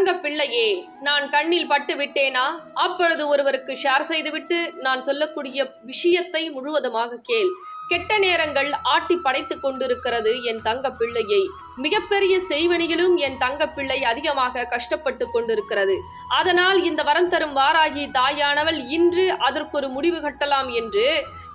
தங்க பிள்ளையே நான் கண்ணில் பட்டு விட்டேனா? அப்பொழுது ஒருவருக்கு ஷேர் செய்துவிட்டு நான் சொல்லக்கூடிய விஷயத்தை முழுவதுமாக கேள். கெட்ட நேரங்கள் ஆட்டி படைத்துக் கொண்டிருக்கிறது என் தங்க பிள்ளையை. மிகப்பெரிய செய்வனியிலும் என் தங்க பிள்ளை அதிகமாக கஷ்டப்பட்டு கொண்டிருக்கிறது. அதனால் இந்த வரம் தரும் வாராகி தாயானவள் இன்று அதற்கொரு முடிவு கட்டலாம் என்று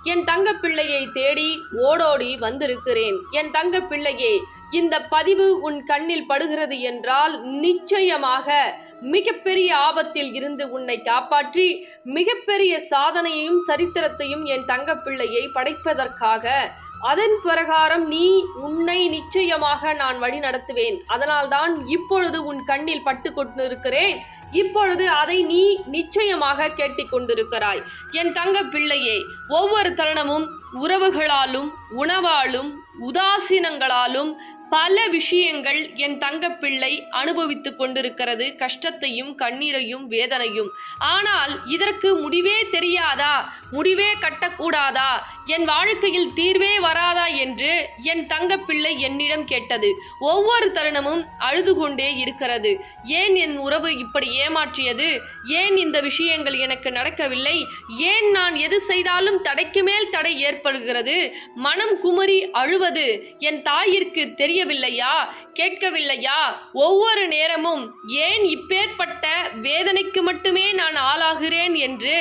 என் தங்க பிள்ளையை தேடி ஓடோடி வந்திருக்கிறேன். என் தங்க பிள்ளையே இந்த பதிவு உன் கண்ணில் படுகிறது என்றால் நிச்சயமாக மிகப்பெரிய ஆபத்தில் இருந்து உன்னை காப்பாற்றி மிகப்பெரிய சாதனையையும் சரித்திரத்தையும் என் தங்கப்பிள்ளையை படைப்பதற்காக அதன் பிரகாரம் நீ உன்னை நிச்சயமாக நான் வழி நடத்துவேன். அதனால்தான் இப்பொழுது உன் கண்ணில் பட்டு கொண்டிருக்கிறேன். இப்பொழுது அதை நீ நிச்சயமாக கேட்டுக்கொண்டிருக்கிறாய் என் தங்க பிள்ளையே ஒவ்வொரு தருணமும் உறவுகளாலும் உணவாலும் உதாசீனங்களாலும் பல விஷயங்கள் என் தங்கப்பிள்ளை அனுபவித்து கொண்டிருக்கிறது. கஷ்டத்தையும் கண்ணீரையும் வேதனையும். ஆனால் இதற்கு முடிவே தெரியாதா? முடிவே கட்டக்கூடாதா? என் வாழ்க்கையில் தீர்வே வராதா என்று என் தங்கப்பிள்ளை என்னிடம் கேட்டது. ஒவ்வொரு தருணமும் அழுது கொண்டே இருக்கிறது. ஏன் என் உறவு இப்படி ஏமாற்றியது? ஏன் இந்த விஷயங்கள் எனக்கு நடக்கவில்லை? ஏன் நான் எது செய்தாலும் தடைக்கு மேல் தடை ஏற்படுகிறது? மனம் குமரி அழுவது என் தாயிற்கு தெரியவில்லையா கேட்கவில்லையா? ஒவ்வொரு நேரமும் ஏன் இப்பேற்பட்ட வேதனைக்கு மட்டுமே நான் ஆளாகிறேன் என்று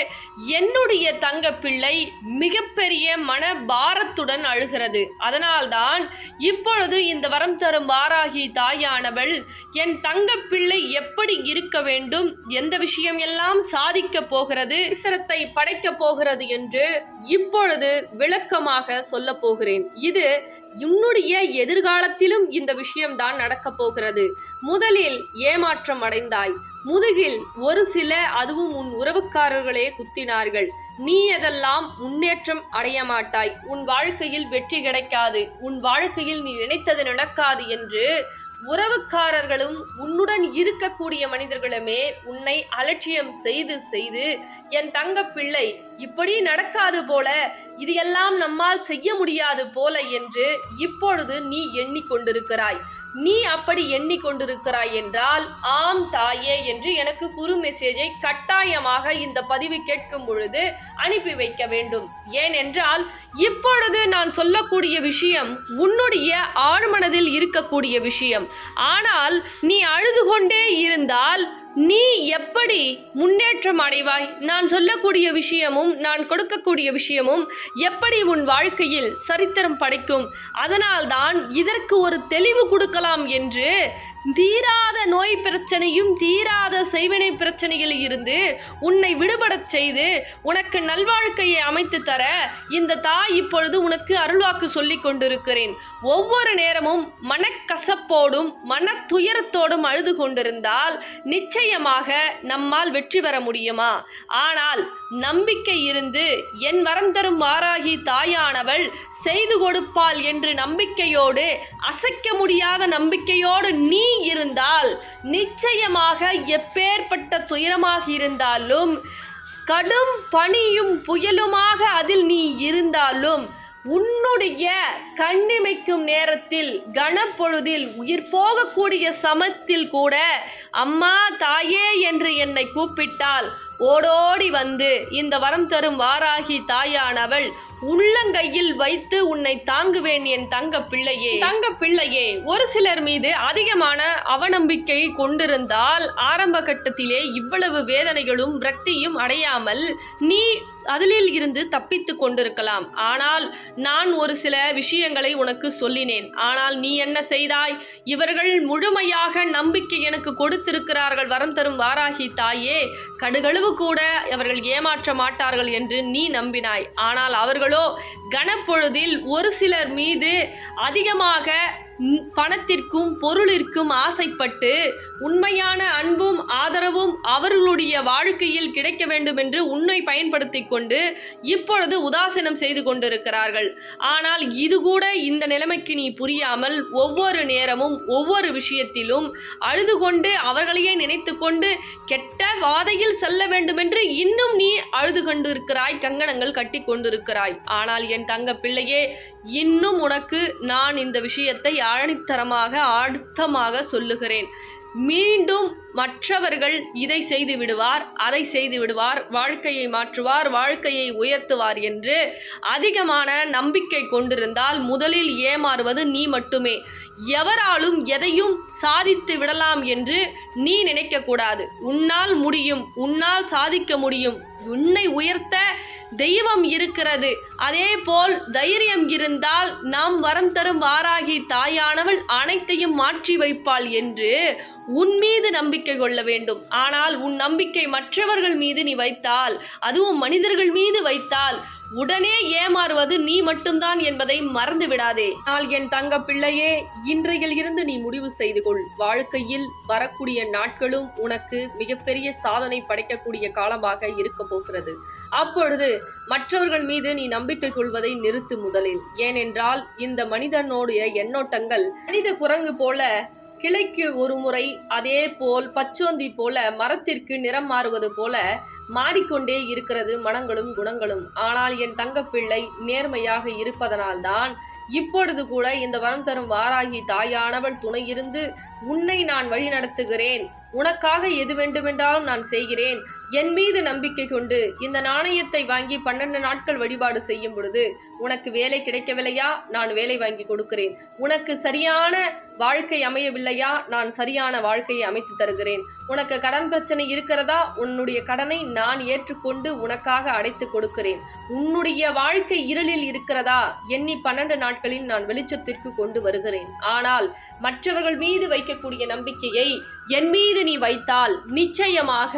என்னுடைய தங்க பிள்ளை மிகப்பெரிய மன பாரத்துடன் அழுகிறது. அதனால்தான் இப்பொழுது இந்த வரம் தரும் வாராகி தாயானவள் என் தங்க பிள்ளை எப்படி இருக்க வேண்டும்? எந்த விஷயம் எல்லாம் சாதிக்க போகிறது? சித்திரத்தை படைக்க போகிறது? என்று இப்பொழுது விளக்கமாக சொல்ல போகிறேன். இது உன்னுடைய எதிர்காலத்திலும் இந்த விஷயம்தான் நடக்கப் போகிறது. முதலில் ஏமாற்றம் அடைந்தாய். முதுகில் ஒரு சில அதுவும் உன் உறவுக்காரர்களே குத்தினார்கள். நீ எதெல்லாம் முன்னேற்றம் அடைய மாட்டாய்? உன் வாழ்க்கையில் வெற்றி கிடைக்காது. உன் வாழ்க்கையில் நீ நினைத்தது நடக்காது என்று உறவுக்காரர்களும் உன்னுடன் இருக்கக்கூடிய மனிதர்களுமே உன்னை அலட்சியம் செய்து செய்து என் தங்க பிள்ளை இப்படி நடக்காது போல இது எல்லாம் நம்மால் செய்ய முடியாது போல என்று இப்பொழுது நீ எண்ணிக்கொண்டிருக்கிறாய். நீ அப்படி எண்ணிக்கொண்டிருக்கிறாய் என்றால் ஆம் தாயே என்று எனக்கு குறு மெசேஜை கட்டாயமாக இந்த பதிவு கேட்கும் பொழுது அனுப்பி வைக்க வேண்டும். ஏனென்றால் இப்பொழுது நான் சொல்லக்கூடிய விஷயம் உன்னுடைய ஆழ்மனதில் இருக்கக்கூடிய விஷயம். ஆனால் நீ அழுது கொண்டே இருந்தால் நீ எப்படி முன்னேற்றம் அடைவாய்? நான் சொல்லக்கூடிய விஷயமும் நான் கொடுக்கக்கூடிய விஷயமும் எப்படி உன் வாழ்க்கையில் சரித்திரம் படைக்கும்? அதனால்தான் இதற்கு ஒரு தெளிவு கொடுக்கலாம் என்று தீராத நோய் பிரச்சனையும் தீராத செய்வினை பிரச்சனைகளில் இருந்து உன்னை விடுபடச் செய்து உனக்கு நல்வாழ்க்கையை அமைத்து தர இந்த தாய் இப்பொழுது உனக்கு அருள்வாக்கு சொல்லி கொண்டிருக்கிறேன். ஒவ்வொரு நேரமும் மனக்கசப்போடும் மன துயரத்தோடும் அழுது கொண்டிருந்தால் நிச்சயமாக நம்மால் வெற்றி பெற முடியுமா? ஆனால் நம்பிக்கை இருந்து என் வரம் தரும் மாறாகி தாயானவள் செய்து கொடுப்பாள் என்று நம்பிக்கையோடு அசைக்க முடியாத நம்பிக்கையோடு நீ இருந்தால் நிச்சயமாக எப்பேற்பட்ட துயரமாக இருந்தாலும் கடும் பனியும் புயலுமாக அதில் நீ இருந்தாலும் உன்னுடைய கண்ணிமைக்கும் நேரத்தில் கனப்பொழுதில் உயிர் போகக்கூடிய சமத்தில் கூட அம்மா தாயே என்று என்னை கூப்பிட்டால் ஓடோடி வந்து இந்த வரம் தரும் வாராகி தாயானவள் உள்ளங்கையில் வைத்து உன்னை தாங்குவேன் என் தங்க பிள்ளையே. தங்க பிள்ளையே. ஒரு சிலர் மீது அதிகமான அவநம்பிக்கை கொண்டிருந்தால் ஆரம்ப கட்டத்திலே இவ்வளவு வேதனைகளும் விரக்தியும் அடையாமல் நீ அதிலில் இருந்து தப்பித்து கொண்டிருக்கலாம். ஆனால் நான் ஒரு சில விஷயங்களை உனக்கு சொல்லினேன். ஆனால் நீ என்ன செய்தாய்? இவர்கள் முழுமையாக நம்பிக்கை எனக்கு கொடுத்திருக்கிறார்கள் வரம் தரும் வாராகி தாயே. கடுகளவு கூட அவர்கள் ஏமாற்ற மாட்டார்கள் என்று நீ நம்பினாய். ஆனால் அவர்களோ கனப்பொழுதில் ஒரு சிலர் மீது அதிகமாக பணத்திற்கும் பொருளிற்கும் ஆசைப்பட்டு உண்மையான அன்பும் ஆதரவும் அவர்களுடைய வாழ்க்கையில் கிடைக்க வேண்டும் என்று உன்னை பயன்படுத்தி கொண்டு இப்பொழுது உதாசீனம் செய்து கொண்டிருக்கிறார்கள். ஆனால் இது கூட இந்த நிலைமைக்கு நீ புரியாமல் ஒவ்வொரு நேரமும் ஒவ்வொரு விஷயத்திலும் அழுது கொண்டு அவர்களையே நினைத்து கொண்டு கெட்ட வாதையில் செல்ல வேண்டுமென்று இன்னும் நீ அழுது கொண்டிருக்கிறாய் கங்கணங்கள் கட்டி கொண்டிருக்கிறாய். ஆனால் என் தங்க பிள்ளையே இன்னும் உனக்கு நான் இந்த விஷயத்தை ஆணித்தரமாக ஆடுத்தமாக சொல்லுகிறேன். மீண்டும் மற்றவர்கள் இதை செய்து விடுவார் அதை செய்து விடுவார் வாழ்க்கையை மாற்றுவார் வாழ்க்கையை உயர்த்துவார் என்று அதிகமான நம்பிக்கை கொண்டிருந்தால் முதலில் ஏமாறுவது நீ மட்டுமே. எவராலும் எதையும் சாதித்து விடலாம் என்று நீ நினைக்கக்கூடாது. உன்னால் முடியும் உன்னால் சாதிக்க முடியும். உன்னை உயர்த்த தெய்வம் இருக்கிறது. அதே போல் தைரியம் இருந்தால் நாம் வரம் தரும் வாராகி தாயானவள் அனைத்தையும் மாற்றி வைப்பாள் என்று உன் மீது நம்பிக்கை கொள்ள வேண்டும். ஆனால் உன் நம்பிக்கை மற்றவர்கள் மீது நீ வைத்தால் அதுவும் மனிதர்கள் மீது வைத்தால் உடனே ஏமாறுவது நீ மட்டும்தான் என்பதை மறந்து விடாதே. ஆனால் என் தங்க பிள்ளையே இன்றையில் இருந்து நீ முடிவு செய்து கொள். வாழ்க்கையில் வரக்கூடிய நாட்களும் உனக்கு மிகப்பெரிய சாதனை படைக்கக்கூடிய காலமாக இருக்க போகிறது. அப்பொழுது மற்றவர்கள் மீது நீ நம்பிக்கை கொள்வதை நிறுத்து முதலில். ஏனென்றால் இந்த மனிதனுடைய எண்ணோட்டங்கள் மனித குரங்கு போல கிளைக்கு ஒரு முறை அதே போல் பச்சோந்தி போல மரத்திற்கு நிறம் மாறுவது போல மாறிக்கொண்டே இருக்கிறது மனங்களும் குணங்களும். ஆனால் என் தங்கப்பிள்ளை நேர்மையாக இருப்பதனால்தான் இப்பொழுது கூட இந்த வரம் தரும் வாராகி தாயானவள் துணை இருந்து உன்னை நான் வழி நடத்துகிறேன். உனக்காக எது வேண்டுமென்றாலும் நான் செய்கிறேன். என் மீது நம்பிக்கை கொண்டு இந்த நாணயத்தை வாங்கி பன்னெண்டு நாட்கள் வழிபாடு செய்யும் பொழுது உனக்கு வேலை கிடைக்கவில்லையா? நான் வேலை வாங்கி கொடுக்கிறேன். உனக்கு சரியான வாழ்க்கை அமையவில்லையா? நான் சரியான வாழ்க்கையை அமைத்து தருகிறேன். உனக்கு கடன் பிரச்சனை இருக்கிறதா? உன்னுடைய கடனை நான் ஏற்றுக்கொண்டு உனக்காக அடைத்து கொடுக்கிறேன். உன்னுடைய வாழ்க்கை இருளில் இருக்கிறதா? எண்ணி பன்னெண்டு நாட்களில் நான் வெளிச்சத்திற்கு கொண்டு வருகிறேன். ஆனால் மற்றவர்கள் மீது வைக்கக்கூடிய நம்பிக்கையை என் மீது நீ வைத்தால் நிச்சயமாக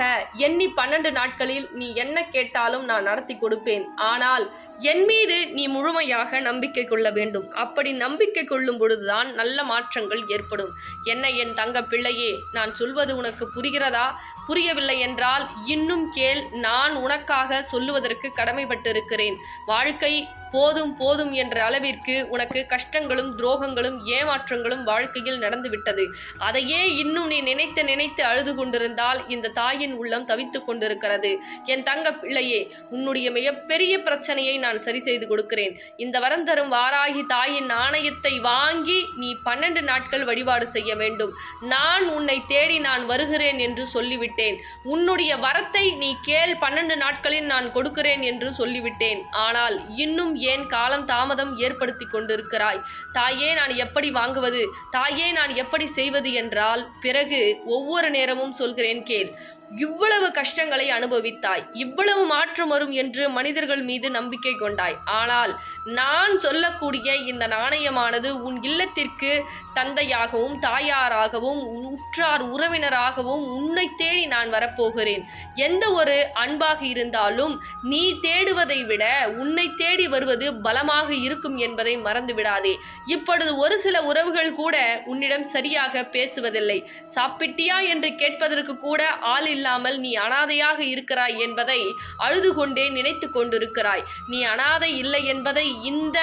எண்ணி பன்னெண்டு நாட்களில் நீ என்ன கேட்டாலும் நான் நடத்தி கொடுப்பேன். ஆனால் என் மீது நீ முழுமையாக நம்பிக்கை கொள்ள வேண்டும். அப்படி நம்பிக்கை கொள்ளும் பொழுதுதான் நல்ல மாற்றங்கள் ஏற்படும். என்ன என் தங்க பிள்ளையே நான் சொல்வது உனக்கு புரிகிறதா? புரியவில்லை என்றால் இன்னும் கேள் நான் உனக்காக சொல்லுவதற்கு கடமைப்பட்டிருக்கிறேன். வாழ்க்கை போதும் போதும் என்ற அளவிற்கு உனக்கு கஷ்டங்களும் துரோகங்களும் ஏமாற்றங்களும் வாழ்க்கையில் நடந்துவிட்டது. அதையே இன்னும் நீ நினைத்து நினைத்து அழுது கொண்டிருந்தால் இந்த தாயின் உள்ளம் தவித்துக் கொண்டிருக்கிறது. என் தங்க பிள்ளையே உன்னுடைய மிகப்பெரிய பிரச்சனையை நான் சரி செய்து கொடுக்கிறேன். இந்த வரம் தரும் வாராகி தாயின் நாணயத்தை வாங்கி நீ பன்னெண்டு நாட்கள் வழிபாடு செய்ய வேண்டும். நான் உன்னை தேடி நான் வருகிறேன் என்று சொல்லிவிட்டேன். உன்னுடைய வரத்தை நீ கேள். பன்னெண்டு நாட்களில் நான் கொடுக்கிறேன் என்று சொல்லிவிட்டேன். ஆனால் இன்னும் ஏன் காலம் தாமதம் ஏற்படுத்தி கொண்டிருக்கிறாய்? தாயே நான் எப்படி வாங்குவது? தாயே நான் எப்படி செய்வது என்றால் பிறகு ஒவ்வொரு நேரமும் சொல்கிறேன் கேள். இவ்வளவு கஷ்டங்களை அனுபவித்தாய் இவ்வளவு மாற்றம் வரும் என்று மனிதர்கள் மீது நம்பிக்கை கொண்டாய். ஆனால் நான் சொல்லக்கூடிய இந்த நாணயமானது உன் இல்லத்திற்கு தந்தையாகவும் தாயாராகவும் உற்றார் உறவினராகவும் உன்னை தேடி நான் வரப்போகிறேன். எந்த ஒரு அன்பாக இருந்தாலும் நீ தேடுவதை விட உன்னை தேடி வருவது பலமாக இருக்கும் என்பதை மறந்து விடாதே. இப்பொழுது ஒரு சில உறவுகள் கூட உன்னிடம் சரியாக பேசுவதில்லை. சாப்பிட்டியா என்று கேட்பதற்கு கூட ஆளில் இல்லாமல் நீ அனாதையாக இருக்கிறாய் என்பதை அழுது கொண்டே நினைத்து கொண்டிருக்கிறாய். நீ அனாதை இல்லை என்பதை இந்த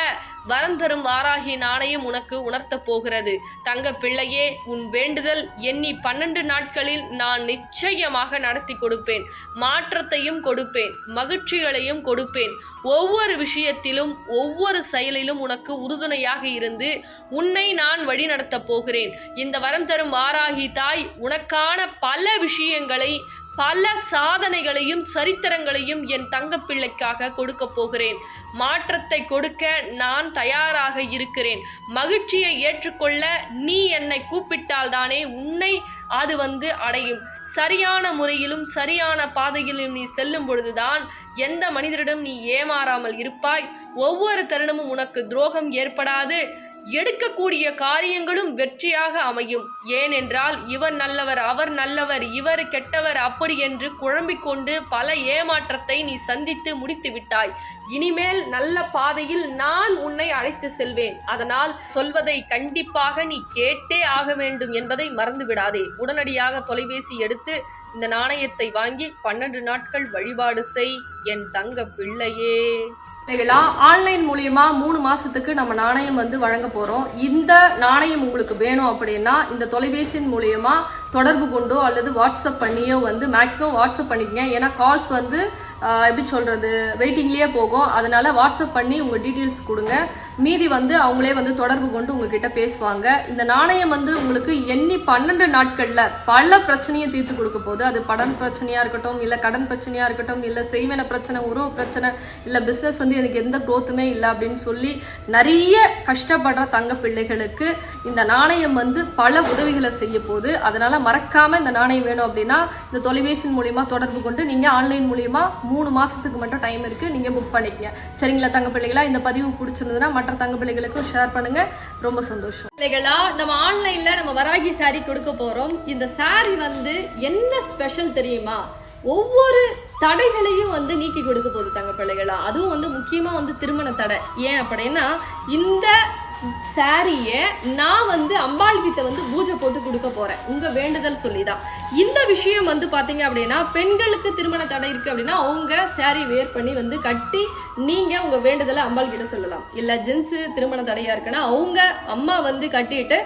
வரம் தரும் வாராகி நாணயம் உனக்கு உணர்த்தப் போகிறது. தங்க பிள்ளையே உன் வேண்டுதல் எண்ணி பன்னெண்டு நாட்களில் நான் நிச்சயமாக நடத்தி கொடுப்பேன். மாற்றத்தையும் கொடுப்பேன். மகிழ்ச்சிகளையும் கொடுப்பேன். ஒவ்வொரு விஷயத்திலும் ஒவ்வொரு செயலிலும் உனக்கு உறுதுணையாக இருந்து உன்னை நான் வழிநடத்தப் போகிறேன். இந்த வரம் தரும் வாராகி தாய் உனக்கான பல விஷயங்களை பல சாதனைகளையும் சரித்திரங்களையும் என் தங்கப்பிள்ளைக்காக கொடுக்க போகிறேன். மாற்றத்தை கொடுக்க நான் தயாராக இருக்கிறேன். மகிழ்ச்சியை ஏற்றுக்கொள்ள நீ என்னை கூப்பிட்டால்தானே உன்னை அது வந்து அடையும். சரியான முறையிலும் சரியான பாதையிலும் நீ செல்லும் பொழுதுதான் எந்த மனிதரிடம் நீ ஏமாறாமல் இருப்பாய். ஒவ்வொரு தருணமும் உனக்கு துரோகம் ஏற்படாது. எடுக்கக்கூடிய காரியங்களும் வெற்றியாக அமையும். ஏனென்றால் இவர் நல்லவர் அவர் நல்லவர் இவர் கெட்டவர் அப்படி என்று குழம்பிக் கொண்டு பல ஏமாற்றத்தை நீ சந்தித்து முடித்து விட்டாய். இனிமேல் நல்ல பாதையில் நான் உன்னை அழைத்து செல்வேன். அதனால் சொல்வதை கண்டிப்பாக நீ கேட்டே ஆக வேண்டும் என்பதை மறந்து விடாதே. உடனடியாக தொலைபேசி எடுத்து இந்த நாணயத்தை வாங்கி பன்னெண்டு நாட்கள் வழிபாடு செய் என் தங்க பிள்ளையே. பிள்ளைகளா ஆன்லைன் மூலியமா மூணு மாசத்துக்கு நம்ம நாணயம் வந்து வழங்க போறோம். இந்த நாணயம் உங்களுக்கு வேணும் அப்படின்னா இந்த தொலைபேசியின் மூலியமா தொடர்பு கொண்டோ அல்லது வாட்ஸ்அப் பண்ணியோ வந்து மேக்ஸிமம் வாட்ஸ்அப் பண்ணிக்கங்க. ஏன்னா கால்ஸ் வந்து எப்படி சொல்றது வெயிட்டிங்லேயே போகும். அதனால வாட்ஸ்அப் பண்ணி உங்க டீட்டெயில்ஸ் கொடுங்க. மீதி வந்து அவங்களே வந்து தொடர்பு கொண்டு உங்ககிட்ட பேசுவாங்க. இந்த நாணயம் வந்து உங்களுக்கு எண்ணி பன்னெண்டு நாட்கள்ல பல பிரச்சனையை தீர்த்து கொடுக்க போகுது. அது படன் பிரச்சனையா இருக்கட்டும் இல்ல கடன் பிரச்சனையா இருக்கட்டும் இல்ல செய்வன பிரச்சனை உறவு பிரச்சனை இல்ல பிசினஸ் வந்து எனக்கு எந்த குரோத்துமே இல்லை அப்படின்னு சொல்லி நிறைய கஷ்டப்படுற தங்க பிள்ளைகளுக்கு இந்த நாணயம் வந்து பல உதவிகளை செய்ய போகுது. அதனால மறக்காம இந்த நாணயம் வேணும் அப்படின்னா இந்த தொலைபேசியின் மூலியமா தொடர்பு கொண்டு நீங்க ஆன்லைன் மூலியமா மூணு மாசத்துக்கு மட்டும் டைம் இருக்கு நீங்க புக் பண்ணிக்கங்க. சரிங்களா தங்க பிள்ளைகளா? இந்த பதிவு பிடிச்சிருந்ததுன்னா மற்ற தங்க பிள்ளைகளுக்கும் ஷேர் பண்ணுங்க. ரொம்ப சந்தோஷம். பிள்ளைகளா நம்ம ஆன்லைன்ல நம்ம வராகி சாரி கொடுக்க போறோம். இந்த சாரி வந்து என்ன ஸ்பெஷல் தெரியுமா? ஒவ்வொரு தடைகளையும் வந்து நீக்கி கொடுக்க போகுது தங்க பிள்ளைகளா. அதுவும் வந்து முக்கியமா வந்து திருமண தடை. ஏன் அப்படின்னா இந்த சாரியை நான் வந்து அம்பாள் கிட்ட வந்து பூஜை போட்டு கொடுக்க போறேன். உங்க வேண்டுதல் சொல்லிதான். இந்த விஷயம் வந்து பாத்தீங்க அப்படின்னா பெண்களுக்கு திருமண தடை இருக்கு அப்படின்னா அவங்க சாரி வேர் பண்ணி வந்து கட்டி நீங்க உங்க வேண்டுதலை அம்பாள் கிட்ட சொல்லலாம். இல்ல ஜென்ஸ் திருமண தடையா இருக்குன்னா அவங்க அம்மா வந்து கட்டிட்டு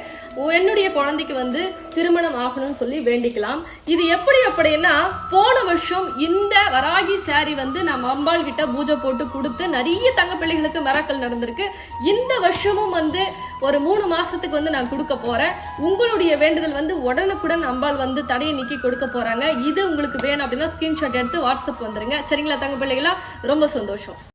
என்னுடைய குழந்தைக்கு வந்து திருமணம் ஆகணும்னு சொல்லி வேண்டிக்கலாம். இது எப்படி அப்படின்னா போன வருஷம் இந்த வராகி சாரி வந்து நம்ம அம்பாள் கிட்ட பூஜை போட்டு கொடுத்து நிறைய தங்க பிள்ளைகளுக்கு மிராக்கள் நடந்திருக்கு. இந்த வருஷமும் வந்து ஒரு மூணு மாசத்துக்கு வந்து நான் கொடுக்க போறேன். உங்களுடைய வேண்டுதல் வந்து உடனுக்குடன் அம்பாள் வந்து தடையை நீக்கி கொடுக்க போறாங்க. இது உங்களுக்கு வேணும் அப்படின்னா ஸ்கிரீன்ஷாட் எடுத்து வாட்ஸ்அப் வந்துருங்க. சரிங்களா தங்க பிள்ளைகளா? ரொம்ப சந்தோஷம்.